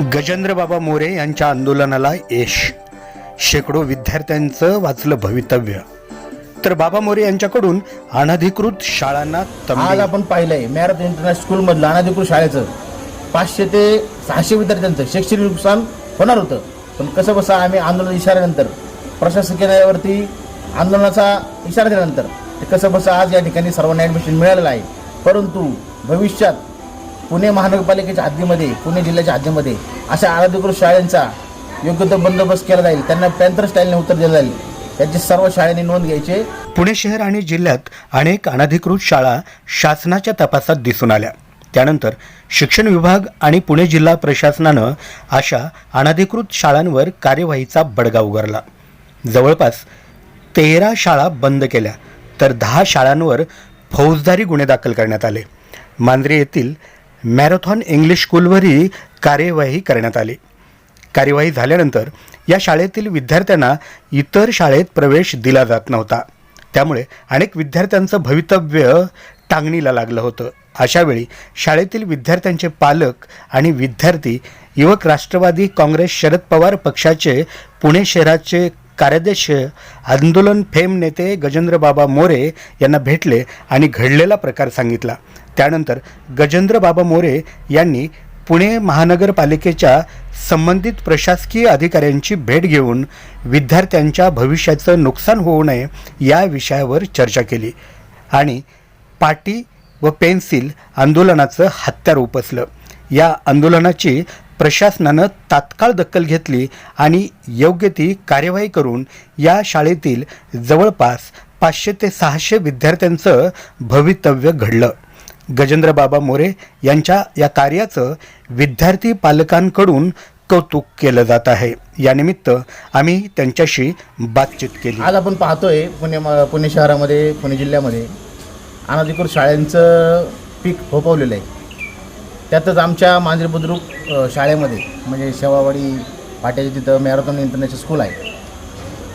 गजेंद्र बाबा मोरे यांच्या आंदोलनाला यश. शेकडो विद्यार्थ्यांचं वाचलं भवितव्य. तर बाबा मोरे यांच्याकडून अनधिकृत शाळांना आज तंबी आपण पाहिलंय मॅरथ इंटरनॅशनल स्कूलमधलं अनाधिकृत शाळेचं पाचशे ते सहाशे विद्यार्थ्यांचं शैक्षणिक नुकसान होणार होतं. पण कसं बसा आम्ही आंदोलन इशाऱ्यानंतर प्रशासकीयावरती आंदोलनाचा इशारा दिल्यानंतर ते कसं बसं आज या ठिकाणी सर्वांना ॲडमिशन मिळालेलं आहे. परंतु भविष्यात पुणे महानगरपालिकेच्या हद्दीमध्ये पुणे जिल्ह्याच्या हद्दीमध्ये अशा अनधिकृत शाळांचा योग्य तो बंदोबस्त केला जाईल. त्यांना पॅन्थर स्टाईलने उत्तर दिलं जाईल. याची सर्व शाळांनी नोंद घ्यायची. पुणे शहर आणि जिल्ह्यात अनेक अनधिकृत शाळा शासनाच्या तपासात दिसून आल्या. त्यानंतर शिक्षण विभाग आणि पुणे जिल्हा प्रशासनानं अशा अनधिकृत शाळांवर कार्यवाहीचा बडगा उगारला. जवळपास तेरा शाळा बंद केल्या तर दहा शाळांवर फौजदारी गुन्हे दाखल करण्यात आले. मांजरे येथील मॅरेथॉन इंग्लिश स्कूलवरही कार्यवाही करण्यात आली. कार्यवाही झाल्यानंतर या शाळेतील विद्यार्थ्यांना इतर शाळेत प्रवेश दिला जात नव्हता. त्यामुळे अनेक विद्यार्थ्यांचं भवितव्य टांगणीला लागलं होतं. अशावेळी शाळेतील विद्यार्थ्यांचे पालक आणि विद्यार्थी युवक राष्ट्रवादी काँग्रेस शरद पवार पक्षाचे पुणे शहराचे कार्याध्यक्ष आंदोलन फेम नेते गजेंद्र बाबा मोरे यांना भेटले आणि घडलेला प्रकार सांगितला. त्यानंतर गजेंद्र बाबा मोरे यांनी पुणे महानगरपालिकेच्या संबंधित प्रशासकीय अधिकाऱ्यांची भेट घेऊन विद्यार्थ्यांच्या भविष्याचं नुकसान होऊ नये या विषयावर चर्चा केली आणि पाटी व पेन्सिल आंदोलनाचं हत्यार उपसलं. या आंदोलनाची प्रशासनानं तात्काळ दखल घेतली आणि योग्य ती कार्यवाही करून या शाळेतील जवळपास पाचशे ते सहाशे विद्यार्थ्यांचं भवितव्य घडलं. गजेंद्र बाबा मोरे यांच्या या कार्याचं विद्यार्थी पालकांकडून कौतुक केलं जात आहे. यानिमित्त आम्ही त्यांच्याशी बातचीत केली. आज आपण पाहतोय पुणे म- पुणे शहरामध्ये पुणे जिल्ह्यामध्ये अनधिकृत शाळांचं पीक फोपवलेलं आहे. त्यातच आमच्या मांजरी बुद्रुक शाळेमध्ये म्हणजे शेवावाडी पाट्याच्या तिथं मॅरेथॉन इंटरनॅशनल स्कूल आहे.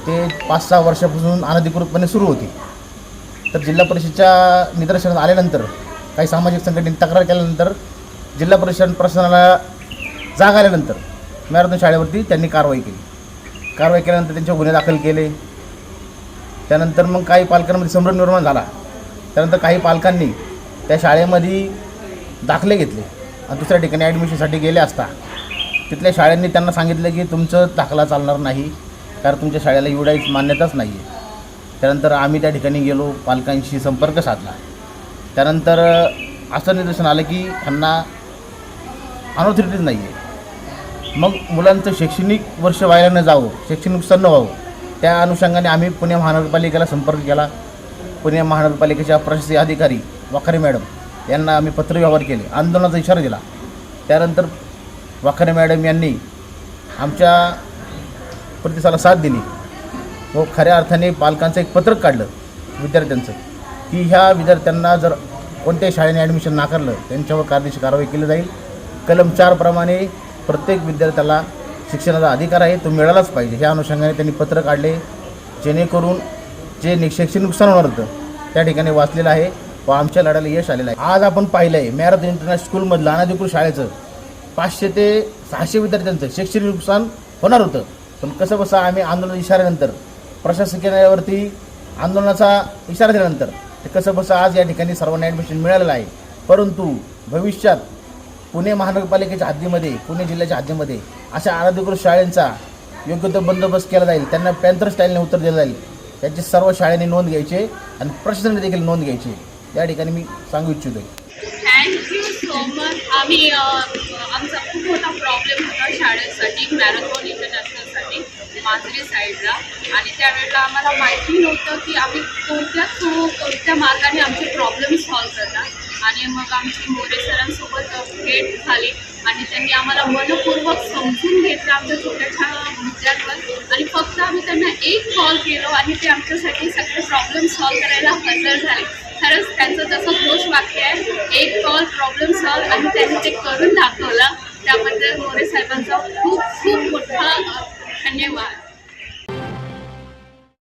ते पाच सहा वर्षापासून अनधिकृतपणे सुरू होती. तर जिल्हा परिषदच्या निदर्शनात आल्यानंतर काही सामाजिक संघटनेने तक्रार केल्यानंतर जिल्हा परिषद प्रशासनाला जाग आल्यानंतर मॅरेथॉन शाळेवरती त्यांनी कारवाई केली. कारवाई केल्यानंतर त्यांचे गुन्हे दाखल केले. त्यानंतर मग काही पालकांमध्ये संभ्रम निर्माण झाला. त्यानंतर काही पालकांनी त्या शाळेमध्ये दाखले घेतले. दुसऱ्या ठिकाणी ॲडमिशनसाठी गेले असता तिथल्या शाळांनी त्यांना सांगितलं की तुमचं दाखला चालणार नाही कारण तुमच्या शाळेला एवढाच मान्यताच नाही आहे त्यानंतर आम्ही त्या ठिकाणी गेलो पालकांशी संपर्क साधला. त्यानंतर असं निदर्शन आलं की त्यांना अनऑथॉरिटीज नाही आहे मग मुलांचं शैक्षणिक वर्ष व्हायला न जावं शैक्षणिक नुकसान न व्हावं त्या अनुषंगाने आम्ही पुणे महानगरपालिकेला संपर्क केला. पुणे महानगरपालिकेच्या प्रशासकीय अधिकारी वाखरे मॅडम यांना आम्ही पत्रव्यवहार केले आंदोलनाचा इशारा दिला. त्यानंतर वाखारे मॅडम यांनी आमच्या प्रतिसाला साथ दिली व खऱ्या अर्थाने पालकांचं एक पत्रक काढलं विद्यार्थ्यांचं की ह्या विद्यार्थ्यांना जर कोणत्याही शाळेने ॲडमिशन नाकारलं त्यांच्यावर कायदेशीर कारवाई केली जाईल. कलम चारप्रमाणे प्रत्येक विद्यार्थ्याला शिक्षणाचा अधिकार आहे तो मिळालाच पाहिजे. ह्या अनुषंगाने त्यांनी पत्र काढले जेणेकरून जे नि नुकसान होणार होतं त्या ठिकाणी वाचलेलं आहे. व आमच्या लढ्याला यश आलेलं आहे. आज आपण पाहिलं आहे मॅरेथॉन इंटरनॅशनल स्कूलमधलं अनाधिकृत शाळेचं पाचशे ते सहाशे विद्यार्थ्यांचं शैक्षणिक नुकसान होणार होतं. पण कसं बसा आम्ही आंदोलन इशाऱ्यानंतर प्रशासकीयावरती आंदोलनाचा इशारा दिल्यानंतर ते कसं बसं आज या ठिकाणी सर्वांना ॲडमिशन मिळालेलं आहे. परंतु भविष्यात पुणे महानगरपालिकेच्या हद्दीमध्ये पुणे जिल्ह्याच्या हद्दीमध्ये अशा अनाधिकृत शाळेंचा योग्य तो बंदोबस्त केला जाईल. त्यांना पॅन्थर स्टाईलने उत्तर दिलं जाईल. याची सर्व शाळेने नोंद घ्यायची आणि प्रशासनाने देखील नोंद घ्यायची. या ठिकाणी मी सांगू इच्छितो. थँक्यू सो मच आम्ही आमचा खूप मोठा प्रॉब्लेम होता शाळेसाठी मॅरेथॉन इंटरनॅशनलसाठी माजरी साईडला आणि त्यावेळेला आम्हाला माहिती नव्हतं की आम्ही कोणत्या थ्रू कोणत्या मार्गाने आमचे प्रॉब्लेम सॉल्व करणार आणि मग आमची मोरे सरांसोबत भेट झाली. आणि त्यांनी आम्हाला मनपूर्वक समजून घेतलं आमच्या छोट्याशा मुद्द्यांवर. आणि फक्त आम्ही त्यांना एक कॉल केलो आणि ते आमच्यासाठी सगळे प्रॉब्लेम सॉल्व्ह करायला हजर झाले. खरंच त्यांचं जसं घोष वाक्य आहे एक कॉल प्रॉब्लेम सॉल्व आणि त्यांनी ते करून दाखवलं त्याबद्दल मोरे साहेबांचा खूप खूप मोठा धन्यवाद.